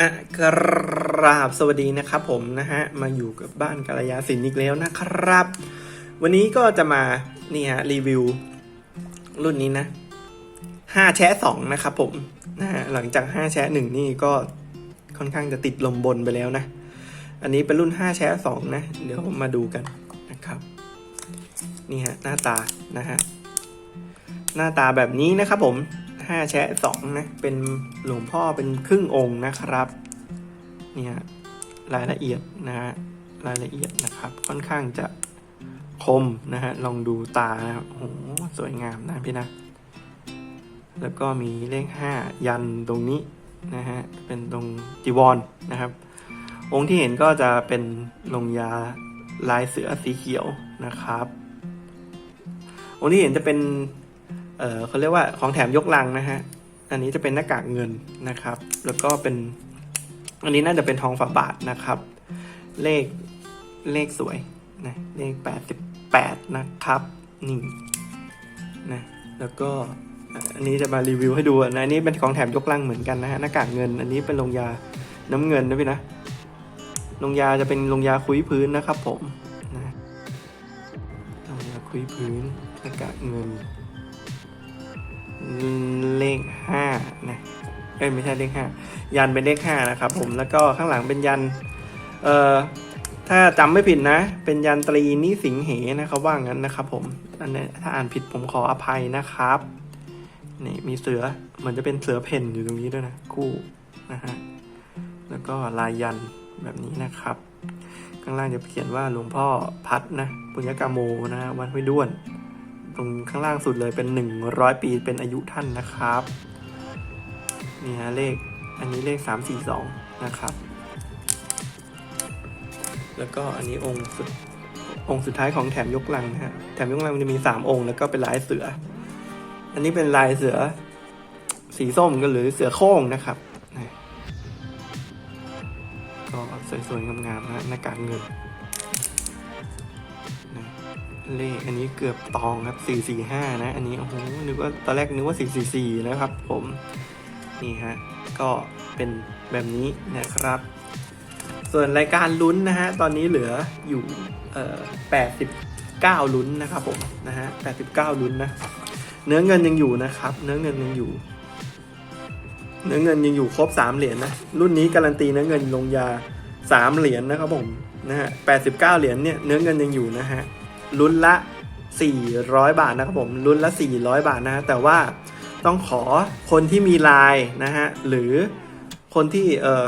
อะกราบสวัสดีนะครับผมนะฮะมาอยู่กับบ้านกัลยาสินอีกแล้วนะครับ วันนี้ก็จะมานี่ฮะรีวิว รุ่นนี้นะห้าแชะสองนะครับผมนะฮะหลังจากห้าแชะหนึ่งนี่ก็ค่อนข้างจะติดลมบนไปแล้วนะ อันนี้เป็นรุ่นห้าแชะสองนะ เดี๋ยวมาดูกันนะครับนี่ฮะหน้าตานะฮะหน้าตาแบบนี้นะครับผม ห้าแชะสองนะ เป็นหลวงพ่อเป็นครึ่งองค์นะครับ เนี่ยรายละเอียดนะฮะรายละเอียดนะครับ ค่อนข้างจะคมนะฮะ ลองดูตานะครับโอ้โหสวยงามนะพี่นะ แล้วก็มีเลขห้ายันตรงนี้นะฮะ เป็นตรงจีวรนนะครับ องค์ที่เห็นก็จะเป็นลงยาลายเสือสีเขียวนะครับ องค์ที่เห็นจะเป็น เออเขาเรียกว่าของแถมยกลังนะฮะ อันนี้จะเป็นหน้ากากเงินนะครับ แล้วก็เป็น อันนี้น่าจะเป็นทองฝาบาทนะครับ เลขเลขสวยนะเลขแปดสิบแปดนะครับนี่นะแล้วก็อันนี้จะมารีวิวให้ดูนะอันนี้เป็นของแถมยกลังเหมือนกันนะฮะหน้ากากเงิน อันนี้เป็นลงยาน้ำเงินนะพี่นะลงยาจะเป็นลงยาคุยพื้นนะครับผมนะลงยาคุยพื้นหน้ากากเงิน เลขห้านะเอ้ยไม่ใช่เลขห้ายันเป็นเลขห้านะครับผมแล้วก็ข้างหลังเป็นยันเอ่อถ้าจำไม่ผิดนะ เป็นยันตรีนิสิงเหนะครับว่างั้นนะครับผมอันนี้ถ้าอ่านผิดผมขออภัยนะครับนี่มีเสือเหมือนจะเป็นเสือเพ่นอยู่ตรงนี้ด้วยนะคู่นะฮะแล้วก็ลายยันแบบนี้นะครับ ข้างล่างจะเขียนว่าหลวงพ่อพัดนะ ปุญญกาโมนะวัดห้วยด้วน ตรงข้างล่างสุดเลยเป็น 100 ปีเป็นอายุท่านนะครับนี่ฮะเลขอันนี้เลข 342 นะครับ แล้วก็อันนี้องค์สุดองค์สุดท้ายของแถมยกลังนะฮะแถมยกลังมันจะมี 3 องค์ แล้วก็เป็นลายเสือ อันนี้เป็นลายเสือสีส้มก็หรือเสือโคร่งนะครับก็สวยๆงามๆนะฮะหน้ากากเงิน เลขอันนี้เกือบตองครับ 445 นะ อันนี้โอ้โหนึกว่าตอนแรกนึกว่า 444 นะครับผม นี่ฮะ ก็เป็นแบบนี้นะครับ ส่วนรายการลุ้นนะฮะ ตอนนี้เหลืออยู่เอ่อ89 ลุ้นนะครับผม นะฮะ 89 ลุ้นนะ เนื้อเงินยังอยู่นะครับ เนื้อเงินยังอยู่ เนื้อเงินยังอยู่ครบ 3 เหรียญนะรุ่นนี้การันตีเนื้อเงินลงยา 3 เหรียญนะครับผม นะฮะ 89 เหรียญเนี่ย เนื้อเงินยังอยู่นะฮะ ลุ้นละ 400 บาทนะครับผมลุ้นละ 400 บาทนะ แต่ว่าต้องขอคนที่มีไลน์นะฮะหรือคนที่เออ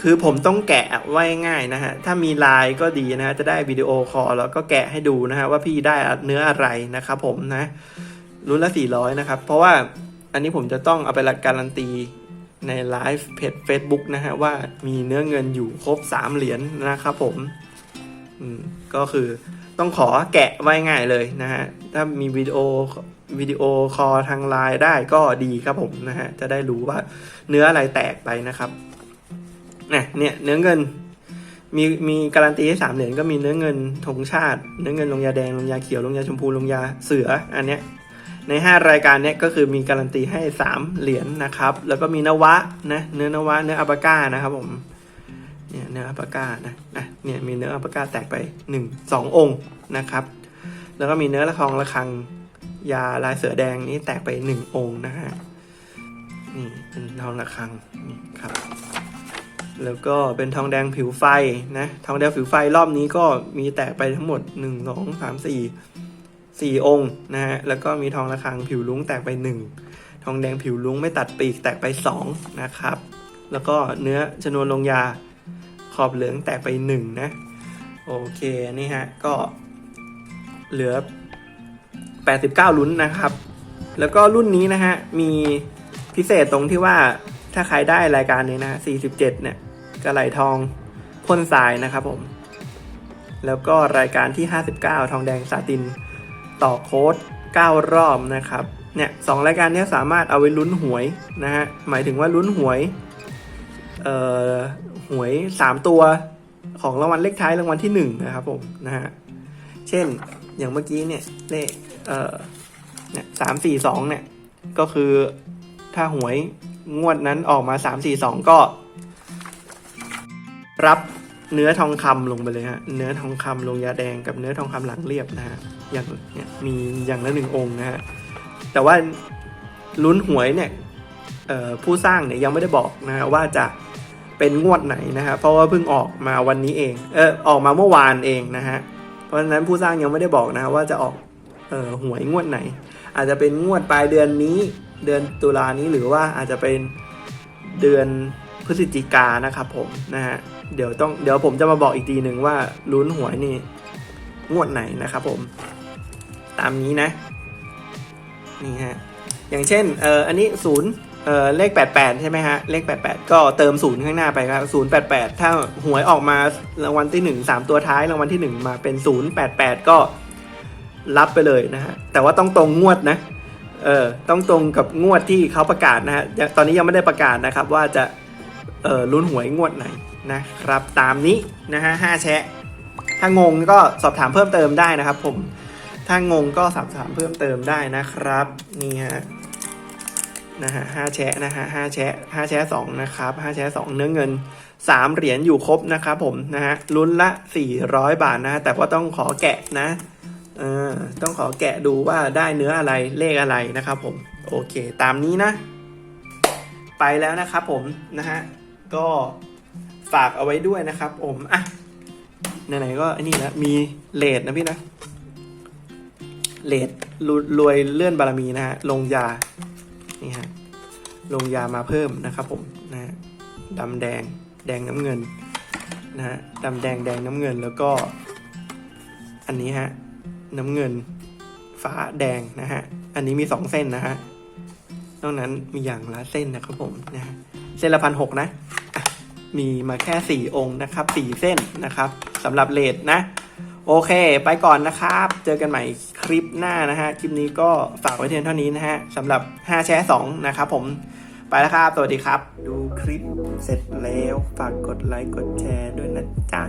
คือผมต้องแกะไว้ง่ายนะฮะ ถ้ามีไลน์ก็ดีนะฮะ จะได้วิดีโอคอลแล้วก็แกะให้ดูนะฮะ ว่าพี่ได้เนื้ออะไรนะครับผมนะลุ้นละ 400 นะครับ เพราะว่าอันนี้ผมจะต้องเอาไปรัการันตีในไลฟ์เพจ Facebook นะฮะ ว่ามีเนื้อเงินอยู่ครบ 3 เหรียญนะครับผม อืม ก็คือ ต้องขอแกะไว้ง่ายเลยนะฮะ ถ้ามีวิดีโอวิดีโอคอลทางไลน์ได้ก็ดีครับผมนะฮะ จะได้รู้ว่าเนื้ออะไรแตกไปนะครับเนี่ยเนี่ยเนื้อเงินมีมีการันตีให้สามเหรียญก็มีเนื้อเงินธงชาติ เนื้อเงินลงยาแดงลงยาเขียวลงยาชมพูลงยาเสืออันเนี้ยใน 5 รายการเนี้ยก็คือมีการันตีให้ 3 เหรียญนะครับ แล้วก็มีนวะนะเนื้อนวะเนื้ออัปาก้านะครับผม เนี่ยเนื้ออัปปากานะนะเนี่ยมีเนื้ออัปปากาแตกไปหนึ่งสององค์นะครับ แล้วก็มีเนื้อละคองระคังยาลายเสือแดงนี่แตกไปหนึ่งองค์นะฮะนี่เป็นทองระคังนี่ครับ แล้วก็เป็นทองแดงผิวไฟนะทองแดงผิวไฟรอบนี้ก็มีแตกไปทั้งหมดหนึ่งสองสามสี่สี่องค์นะฮะแล้วก็มีทองระคังผิวลุ้งแตกไปหนึ่งทองแดงผิวลุ้งไม่ตัดปีกแตกไปสองนะครับ แล้วก็เนื้อชนวนลงยา ขอบเหลืองแตกไปหนึ่งนะ โอเคนี่ฮะ ก็เหลือ 89 ลุ้นนะครับ แล้วก็รุ่นนี้นะฮะ มีพิเศษตรงที่ว่าถ้าใครได้รายการนี้นะ47 เนี่ยกระไหลทองพ่นทรายนะครับผม แล้วก็รายการที่ 59 ทองแดงซาติน ต่อโค้ด 9 รอบนะครับ เนี่ยสองรายการนี้สามารถเอาไว้ลุ้นหวยนะฮะ หมายถึงว่าลุ้นหวย เอ่อ หวยสามตัวของรางวัลเลขท้ายรางวัลที่หนึ่งนะครับผมนะฮะเช่นอย่างเมื่อกี้เนี่ยเลขเอ่อเนี่ยสามสี่สองเนี่ยก็คือถ้าหวยงวดนั้นออกมาสามสี่สองก็ รับเนื้อทองคำลงไปเลยฮะเนื้อทองคำลงยาแดงกับเนื้อทองคำหลังเรียบนะฮะอย่างเนี่ยมีอย่างละหนึ่งองค์นะฮะแต่ว่าลุ้นหวยเนี่ยผู้สร้างเนี่ยยังไม่ได้บอกนะฮะว่าจะ เป็นงวดไหนนะฮะเพราะว่าเพิ่งออกมาวันนี้เองเออออกมาเมื่อวานเองนะฮะเพราะฉะนั้นผู้สร้างยังไม่ได้บอกนะว่าจะออกเออหวยงวดไหน อาจจะเป็นงวดปลายเดือนนี้เดือนตุลานี้หรือว่าอาจจะเป็นเดือนพฤศจิกานะครับผมนะฮะเดี๋ยวต้องเดี๋ยวผมจะมาบอกอีกทีหนึ่งว่าลุ้นหวยนี่งวดไหนนะครับผม ตามนี้นะนี่ฮะอย่างเช่นเอ่ออันนี้ศูนย์ เออเลข 88 ใช่ไหมฮะ เลข 88 ก็เติมศูนย์ข้างหน้าไปครับ088 ถ้าหวยออกมารางวัลที่ 1 3 ตัวท้ายรางวัลที่ 1 มาเป็น 088 ก็รับไปเลยนะฮะ แต่ว่าต้องตรงงวดนะ เออต้องตรงกับงวดที่เขาประกาศนะฮะ ตอนนี้ยังไม่ได้ประกาศนะครับว่าจะเออลุ้นหวยงวดไหนนะครับ ตามนี้นะฮะห้าแชะ ถ้างงก็สอบถามเพิ่มเติมได้นะครับผม ถ้างงก็สอบถามเพิ่มเติมได้นะครับ นี่ฮะ นะฮะห้าแชะนะฮะห้าแชะห้าแชะสองนะครับห้าแชะสองเนื้อเงินสามเหรียญอยู่ครบนะครับผมนะฮะลุ้นละสี่ร้อยบาทนะแต่ว่าต้องขอแกะนะเออต้องขอแกะดูว่าได้เนื้ออะไรเลขอะไรนะครับผมโอเค ตามนี้นะ ไปแล้วนะครับผมนะฮะก็ฝากเอาไว้ด้วยนะครับ ผมอะไหนๆก็อันนี้แล้วมีเลดนะพี่นะเลดรวยเลื่อนบารมีนะฮะลงยา นี่ฮะลงยามาเพิ่มนะครับผมนะฮะดำแดงแดงน้ำเงินนะฮะดำแดงแดงน้ำเงินแล้วก็ อันนี้ฮะน้ำเงินฟ้าแดงนะฮะอันนี้มีสองเส้นนะฮะนอกนั้นมีอย่างละเส้นนะครับผมนะฮะเส้นละพันหกนะ มีมาแค่สี่องค์นะครับสี่เส้นนะครับสำหรับเลทนะ โอเค ไปก่อนนะครับ เจอกันใหม่คลิปหน้านะฮะ คลิปนี้ก็ฝากไว้เพียงเท่านี้นะฮะสำหรับ 5 แชร์2นะครับผม ไปแล้วครับ สวัสดีครับ ดูคลิปเสร็จแล้ว ฝากกดไลค์ กดแชร์ด้วยนะจ๊ะ